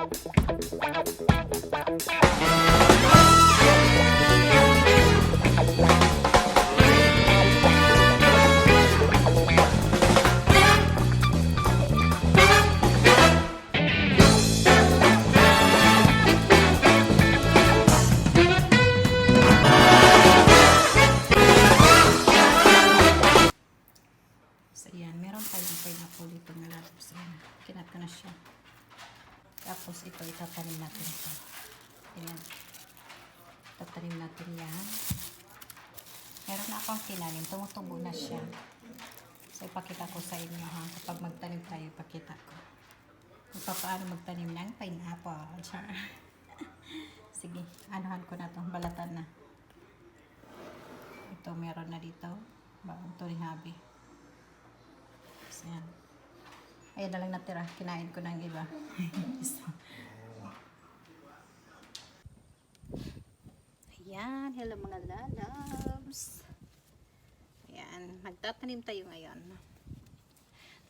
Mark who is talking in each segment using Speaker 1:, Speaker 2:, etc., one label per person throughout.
Speaker 1: Thank you. Meron na akong tinanim. Tumutubo na siya. So, ipakita ko sa inyo ha. Kapag magtanim tayo, ipakita ko. Kung pa- paano magtanim ng pineapple. Char. Sige, anuhan ko na to. Balatan na. Ito, meron na dito. Baong to ni Habi. So, yan. Ayan na lang natira. Kinain ko ng iba. so, Ayan. Hello mga lalabs. Ayan. Magtatanim tayo ngayon.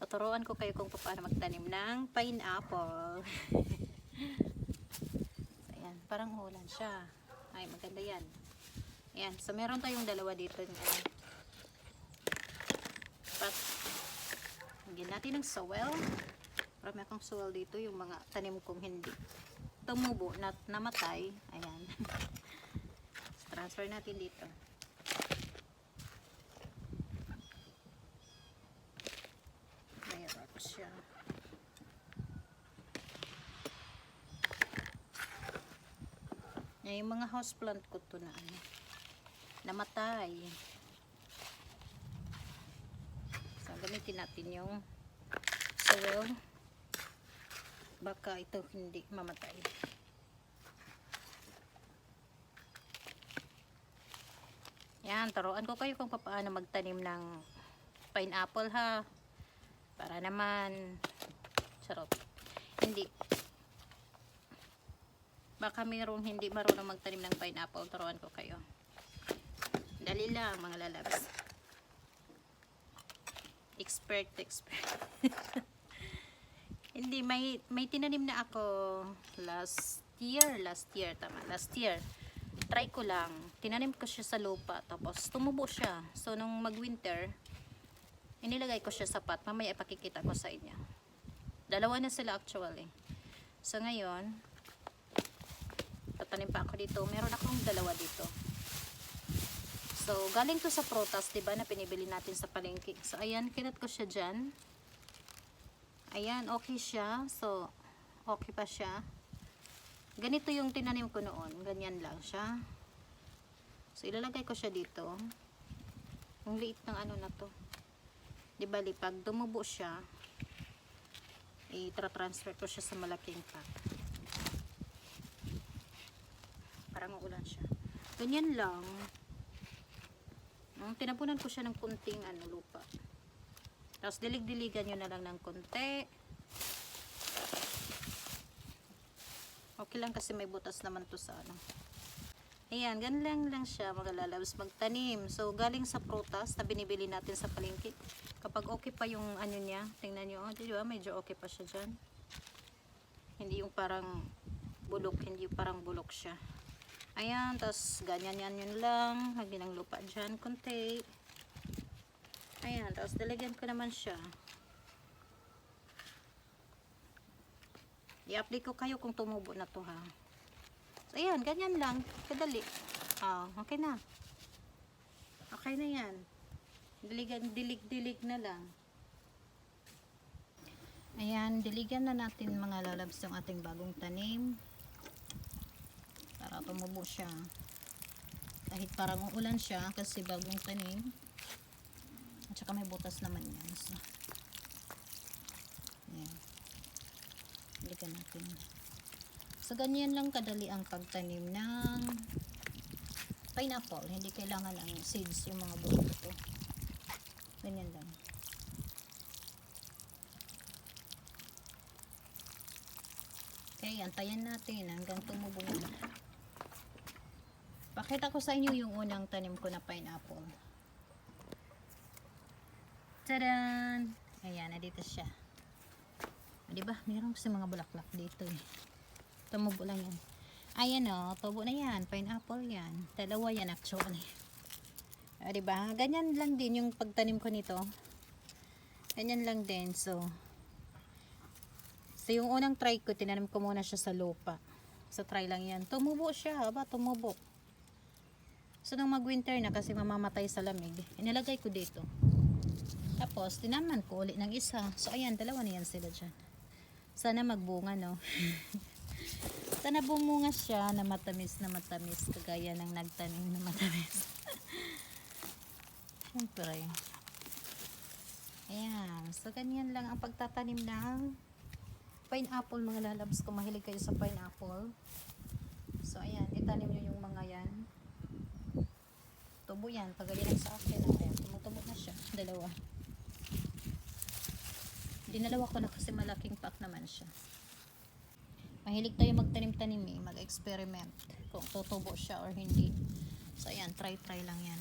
Speaker 1: Tuturuan ko kayo kung paano magtanim ng pineapple. so, ayan. Parang ulan siya. Ay, maganda yan. Ayan. So, meron tayong dalawa dito. Ayan. Pat Lagyan natin ng soil. Marami akong soil dito. Yung mga tanim kong hindi tumubo na namatay. Ayan. Transfer natin dito. Mayroon ko siya. Yan, yung mga houseplant ko to na ano, namatay. So, gamitin natin yung soil. Baka ito hindi mamatay. Yan, taruan ko kayo kung paano magtanim ng pineapple ha. Para naman, charot. Hindi. Baka mayroong hindi marunong magtanim ng pineapple, taruan ko kayo. Dali lang mga lalabs. Expert, expert. Hindi, may, may tinanim na ako last year, last year, tama, last year. Try ko lang. Tinanim ko siya sa lupa, tapos tumubo siya. So, nung mag-winter, inilagay ko siya sa pot. Mamaya ipakikita ko sa inyo. Dalawa na sila actually. So, ngayon, tatanim pa ako dito. Meron akong dalawa dito. So, galing to sa protas, 'di ba, na pinibili natin sa palengke. So, ayan, kinat ko siya diyan. Ayan, okay siya. So, okay pa siya. Ganito yung tinanim ko noon. Ganyan lang siya. So, ilalagay ko siya dito. Ang liit ng ano na to. Di ba, pag dumubo siya, i-transfer ko siya sa malaking pot. Parang uulan siya. Ganyan lang. Mm, tinapunan ko siya ng kunting ano, lupa. Tapos dilig-diligan nyo na lang ng konti. Okay lang kasi may butas naman to sa ano. Ayan, ganun lang lang siya mga lalabs magtanim. So, galing sa prutas na binibili natin sa palengke. Kapag okay pa yung ano niya, tingnan nyo, oh, di ba? Medyo okay pa siya dyan. Hindi yung parang bulok, hindi yung parang bulok siya. Ayan, tapos ganyan yan yun lang. Lagyan ng lupa dyan, konti. Ayan, tapos dalagyan ko naman siya. I-update ko kayo kung tumubo na to ha. So, ayan, ganyan lang. Kadali. Ah, okay na. Okay na yan. Diligan, dilig-dilig na lang. Ayan, diligan na natin mga lalabs yung ating bagong tanim. Para tumubo siya. Kahit parang ulan siya kasi bagong tanim. At saka may butas naman yan. So, ayan. Diligan natin. So, ganyan lang kadali ang pagtanim ng pineapple. Hindi kailangan ang seeds yung mga buto ito. Ganyan lang. Okay, antayin natin hanggang tumubo na. Pakita ko sa inyo yung unang tanim ko na pineapple. Tadan! Ayan, dito siya. Ah, Di ba? Meron kasi mga bulaklak dito eh. Tumubo lang yan. Ayan o, tubo na yan. Pineapple yan. Dalawa yan actually. Ah, diba? Ganyan lang din yung pagtanim ko nito. Ganyan lang din. So, so yung unang try ko, tinanim ko muna siya sa lupa. So, try lang yan. Tumubo siya. Aba, tumubo. So, nung mag-winter na kasi mamamatay sa lamig, inilagay ko dito. Tapos, tinaman ko ulit ng isa. So, ayan, dalawa na yan sila dyan. Sana magbunga, no? Sana bumunga siya na matamis na matamis, kagaya ng nagtanim na matamis. Siyempre. Ayan. So, ganyan lang ang pagtatanim ng pineapple, mga lalabs. Kung mahilig kayo sa pineapple. So, ayan. Itanim nyo yung mga yan. Tubo yan. Kagaya lang sa akin. Ayan. Tumutubo na siya. Dalawa. Dinalawa ko na kasi malaking pack naman siya. Mahilig tayo magtanim-tanim eh. Mag-experiment. Kung tutubo siya or hindi. So, ayan. Try-try lang yan.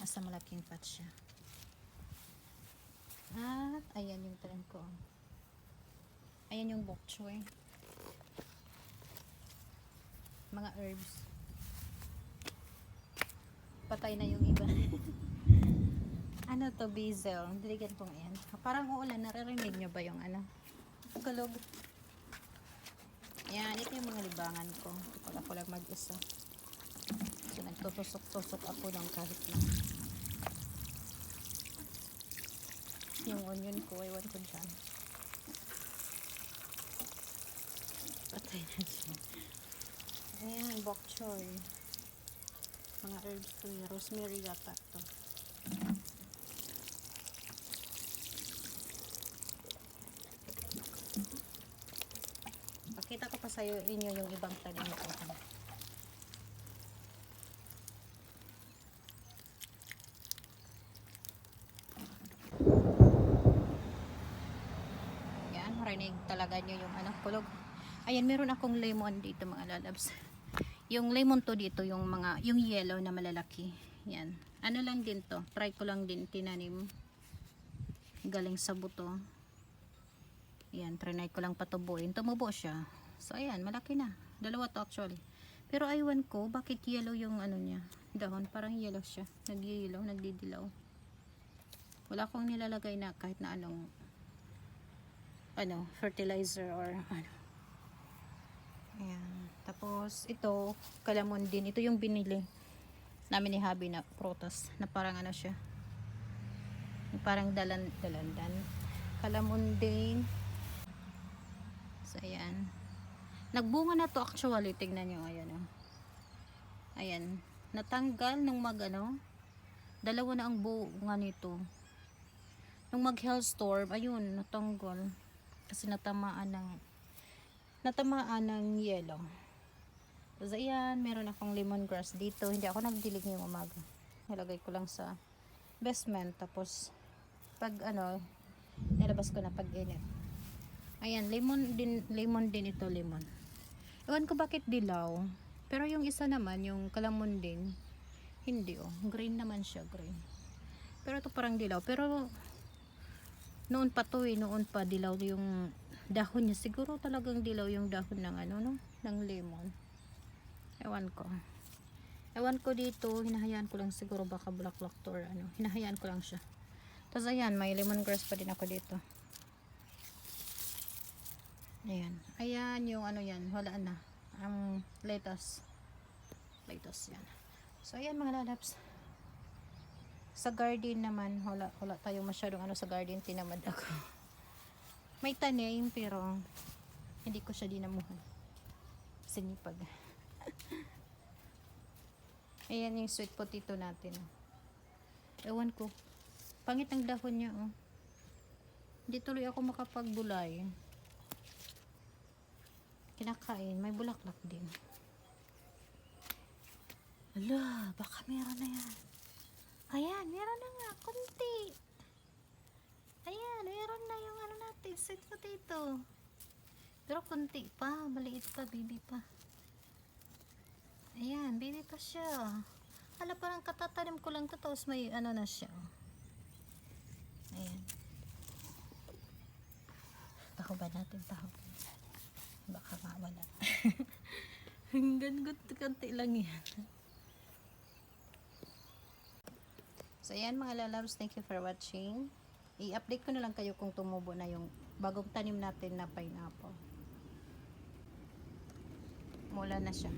Speaker 1: Nasa malaking pot siya. At, ayan yung tanim ko. Ayan yung bok choy. Mga herbs. Patay na yung iba. ano to, basil? Diligan ko ngayon. Parang uulan. Naririnig nyo ba yung ano? Kulog. Yan, ito yung mga libangan ko. Kapag ako lang mag-isa. So, nagtutusok-tusok ako ng kahit lang. Yung onion ko, iwan ko dyan. Patay na siya. Ayan, bok choy. Mga herbs ko yun. Rosemary yata to. Pakita ko pa sa inyo yung ibang tanim ko. Yan, marinig talaga nyo yung ano, kulog. Ayan, meron akong lemon dito mga lalabs. Yung lemon to dito, yung mga, yung yellow na malalaki. Yan. Ano lang din to, try ko lang din tinanim. Galing sa buto. Yan, trinay ko lang patubuin. Tumubo siya. So, ayan, malaki na. Dalawa to actually. Pero aywan ko, bakit yellow yung ano niya? Dahon, parang yellow siya. Nag-yellow, nagdidilaw. Wala akong nilalagay na kahit na anong ano, fertilizer or ano. Ayan. Tapos, ito, kalamon din. Ito yung binili namin ni Habi na prutas na parang ano siya. Parang dalan, dalandan. Kalamon din. So, ayan. Nagbunga na to actually. Tignan nyo. Ayan, oh. Ayan. Natanggal nung mag, ano, dalawa na ang bunga nito. Nung mag hailstorm, ayun, natanggal. Kasi natamaan ng, natamaan ng yellow. Tapos, ayan, meron akong lemongrass dito. Hindi ako nagdilig ngayong umaga. Nilagay ko lang sa basement. Tapos, pag ano, nilabas ko na pag init. Ayan, lemon din, lemon din ito, lemon. Ewan ko bakit dilaw. Pero yung isa naman, yung kalamon din, hindi oh. Green naman siya, green. Pero ito parang dilaw. Pero, noon pa to eh, noon pa dilaw yung dahon niya. Siguro talagang dilaw yung dahon ng ano, no? Ng lemon. Ewan ko. Ewan ko dito, hinahayaan ko lang siguro baka bulaklak to or ano. Hinahayaan ko lang siya. Tapos ayan, may lemongrass pa din ako dito. Ayan. Ayan yung ano yan. Wala na. Ang lettuce. Lettuce yan. So ayan mga lalabs. Sa garden naman, wala, wala tayo masyadong ano sa garden. Tinamad ako. May tanim pero hindi ko siya dinamuhan. Sinipag. Ayan yung sweet potato natin. Ewan ko. Pangit ang dahon niya oh. Hindi tuloy ako makapagbulay. Kinakain. May bulaklak din. Ala, baka meron na yan. Ayan, meron na nga. Kunti. Ayan, meron na yung ano natin. Sweet potato. Pero kunti pa. Maliit pa. Baby pa. Ayan, baby pa siya. Hala, parang katatanim ko lang to. Tapos may ano na siya. Ayan. Taho ba natin? Taho. Baka mawala. Hanggang kunti lang yan. So, ayan mga lalabs, thank you for watching. I-update ko na lang kayo kung tumubo na yung bagong tanim natin na pineapple. Mula na siya.